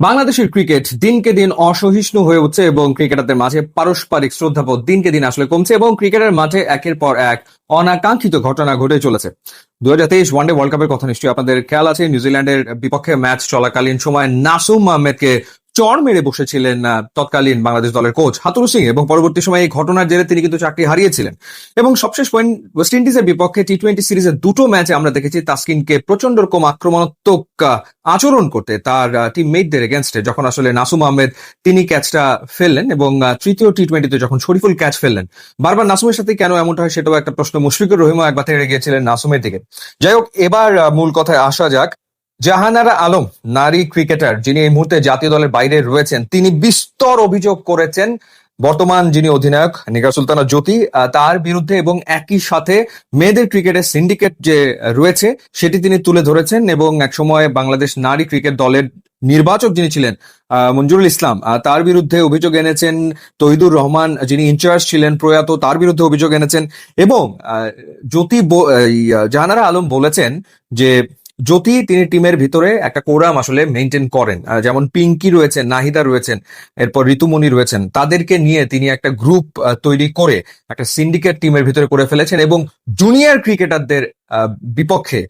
বাংলাদেশের ক্রিকেট দিনকে দিন অসহিষ্ণু হয়ে উঠছে এবং ক্রিকেটারদের মাঝে পারস্পরিক শ্রদ্ধাবোধ দিনকে দিন আসলে কমছে এবং ক্রিকেটের মাঠে একের পর এক অনাকাঙ্ক্ষিত ঘটনা ঘটে চলেছে। দু হাজার তেইশ ওয়ানডে ওয়ার্ল্ড কাপের কথা নিশ্চয়ই আপনাদের খেয়াল আছে, নিউজিল্যান্ডের বিপক্ষে ম্যাচ চলাকালীন সময় নাসুম আহমেদকে চর মেরে বসেছিলেন তৎকালীন বাংলাদেশ দলের কোচ হাতুরু সিং এবং পরবর্তী সময়ে এই ঘটনার জেরে তিনি কিন্তু চাকরি হারিয়েছিলেন। এবং সবশেষ পয়েন্ট ওয়েস্ট ইন্ডিজের বিপক্ষে টি টোয়েন্টি সিরিজের দুটো ম্যাচে আমরা দেখেছি তাসকিনকে প্রচণ্ড রকম আক্রমণাত্মক আচরণ করতে তার টিমমেটদের এগেনস্টে যখন আসলে নাসুম আহমেদ তিনি ক্যাচটা ফেললেন এবং তৃতীয় টি টোয়েন্টিতে যখন শরীফুল ক্যাচ ফেললেন, বারবার নাসুমের সাথে কেন এমনটা হয় সেটাও একটা প্রশ্ন মুশফিকুর রহিমও একবার থেকে গিয়েছিলেন নাসুমের দিকে। যাই হোক, এবার মূল কথায় আসা যাক। জাহানারা আলম, নারী ক্রিকেটার, যিনি এই মুহূর্তে জাতীয় দলের বাইরে রয়েছেন, তিনি বিস্তর অভিযোগ করেছেন। বর্তমান যিনি অধিনায়ক নিগা সুলতানা জ্যোতি তার বিরুদ্ধে এবং একই সাথে মেয়েদের ক্রিকেটের সিন্ডিকেট যে রয়েছে, সেটি তিনি তুলে ধরেছেন এবং একসময় বাংলাদেশ নারী ক্রিকেট দলের নির্বাচক যিনি ছিলেন মঞ্জুরুল ইসলাম তার বিরুদ্ধে অভিযোগ এনেছেন তহিদুর রহমান, যিনি ইনচার্জ ছিলেন প্রয়াত, তার বিরুদ্ধে অভিযোগ এনেছেন এবং জ্যোতি জাহানারা আলম বলেছেন যে জ্যোতি তিনি টিমের ভিতরে একটা কোরাম আসলে মেনটেন করেন যেমন পিঙ্কি রয়েছেন, নাহিদা রয়েছেন, এরপর ঋতুমণি রয়েছেন, তাদেরকে নিয়ে তিনি একটা গ্রুপ তৈরি করে একটা সিন্ডিকেট টিমের ভিতরে করে ফেলেছেন এবং জুনিয়র ক্রিকেটারদের বিপক্ষে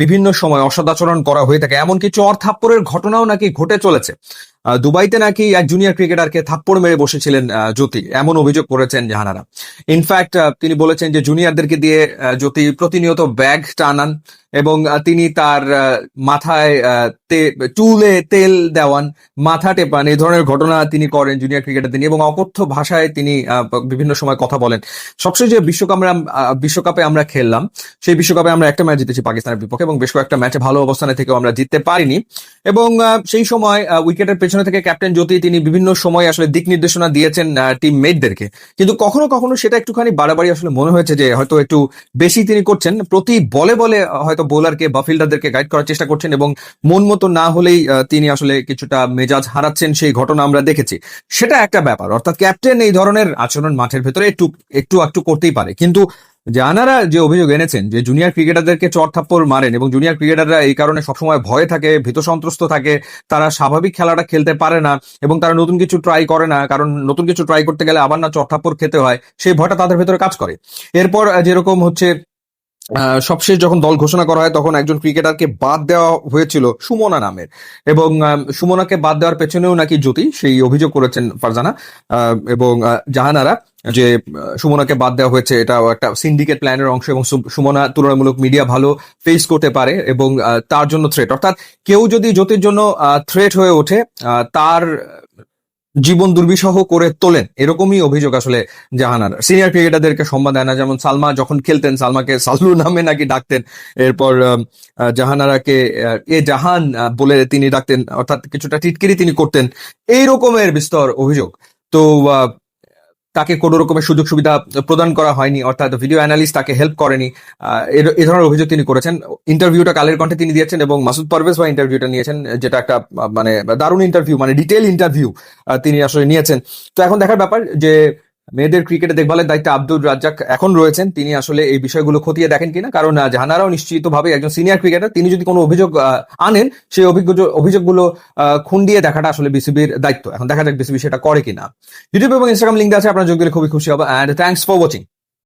বিভিন্ন সময় অসদাচরণ করা হয়ে থাকে। এমনকি চর থাপ্পড়ের ঘটনাও নাকি ঘটে চলেছে। দুবাইতে নাকি এক জুনিয়র ক্রিকেটারকে থাপ্পড় মেরে বসেছিলেন জ্যোতি। এমন অভিযোগ করেছেন জাহানারা। ইনফ্যাক্ট তিনি বলেছেন যে জুনিয়রদেরকে দিয়ে জ্যোতি প্রতিনিয়ত ব্যাগ টানান এবং তিনি তার মাথায় চুলে তেল দেওয়ান, মাথা টেপান। এই ধরনের ঘটনা তিনি করেন জুনিয়র ক্রিকেটার নিয়ে এবং অকথ্য ভাষায় তিনি বিভিন্ন সময় কথা বলেন। সবশেষে যে বিশ্বকাপ বিশ্বকাপে আমরা খেললাম, সেই বিশ্বকাপে আমরা একটা ম্যাচ জিতেছি পাকিস্তানের বিপক্ষে এবং বেশ কয়েকটা ম্যাচে ভালো অবস্থানে থেকেও আমরা জিততে পারিনি। এবং সেই সময় উইকেটের পেছনে থেকে ক্যাপ্টেন জ্যোতি তিনি বিভিন্ন সময় আসলে দিক নির্দেশনা দিয়েছেন টিম মেটদেরকে কিন্তু কখনো কখনো সেটা একটুখানি বাড়াবাড়ি আসলে মনে হয়েছে যে হয়তো একটু বেশি তিনি করছেন। প্রতি বলে বলে হয়তো বোলারকে বা ফিল্ডারদেরকে গাইড করার চেষ্টা করছেন এবং মন মতো না হলেই তিনি আসলে কিছুটা মেজাজ হারাচ্ছেন সেই ঘটনা আমরা দেখেছি। সেটা একটা ব্যাপার। অর্থাৎ ক্যাপ্টেন এই ধরনের আচরণ মাঠের ভেতরে একটু একটু একটু করতেই পারে। কিন্তু জানারা যে অভিযোগ এনেছেন যে জুনিয়র ক্রিকেটারদেরকে চর থাপ্পড় মারেন এবং জুনিয়র ক্রিকেটাররা এই কারণে সবসময় ভয়ে থাকে, ভীত সন্ত্রস্ত থাকে, তারা স্বাভাবিক খেলাটা খেলতে পারে না এবং তারা নতুন কিছু ট্রাই করে না, কারণ নতুন কিছু ট্রাই করতে গেলে আবার না চর খেতে হয়, সেই ভয়টা তাদের ভেতরে কাজ করে। এরপর যেরকম হচ্ছে সবশেষ যখন দল ঘোষণা করা হয় তখন একজন ক্রিকেটারকে বাদ দেওয়া হয়েছিল সুমনা নামের এবং সুমনাকে বাদ দেওয়ার পেছনেও নাকি জ্যোতি সেই অভিযোগ করেছেন ফারজানা এবং জাহানারা। যে সুমনাকে বাদ দেওয়া হয়েছে, এটা একটা সিন্ডিকেট প্ল্যানের অংশ এবং সুমনা তুলনামূলক মিডিয়া ভালো ফেস করতে পারে এবং তার জন্য থ্রেট অর্থাৎ কেউ যদি জ্যোতির জন্য থ্রেট হয়ে ওঠে তার জীবন দুর্বিষহ করে তোলেন, এরকমই অভিযোগ আসলে জাহানার। সিনিয়র ক্রিকেটারদেরকে সম্মান দেয় না, যেমন সালমা যখন খেলতেন, সালমাকে সালু নামে নাকি ডাকতেন, এরপর জাহানারাকে এ জাহান বলে তিনি ডাকতেন, অর্থাৎ কিছুটা টিটকিরি তিনি করতেন এই রকমের বিস্তর অভিযোগ। তো তাকে কোনো রকমের সুযোগ সুবিধা প্রদান করা হয়নি, অর্থাৎ ভিডিও অ্যানালিস্ট তাকে হেল্প করেনি। এ ধরনের অভিযোগ তিনি করেছেন। ইন্টারভিউটা কালের কণ্ঠে তিনি দিয়েছেন এবং মাসুদ পারভেজ ভাই ইন্টারভিউটা নিয়েছেন, যেটা একটা মানে দারুণ ইন্টারভিউ মানে ডিটেল ইন্টারভিউ তিনি আসলে নিয়েছেন। তো এখন দেখার ব্যাপার যে মেয়েদের ক্রিকেটে দেখভালের দায়িত্বে আব্দুল রাজ্জাক এখন রয়েছেন। তিনি আসলে এই বিষয়গুলো খতিয়ে দেখেন কিনা? কারণ জাহানারাও নিশ্চিত ভাবে একজন সিনিয়র ক্রিকেটার তিনি যদি কোনো অভিযোগ আনেন, সেই অভিযোগ অভিযোগগুলো খুন্ডিয়ে দেখাটা আসলে বিসিবির দায়িত্ব। এখন দেখা যাক বিসিবি সেটা করে কিনা। ইউটিউব এবং ইনস্টাগ্রাম লিঙ্ক আছে, আপনার যোগ দিলে খুবই খুশি হবে। And thanks for watching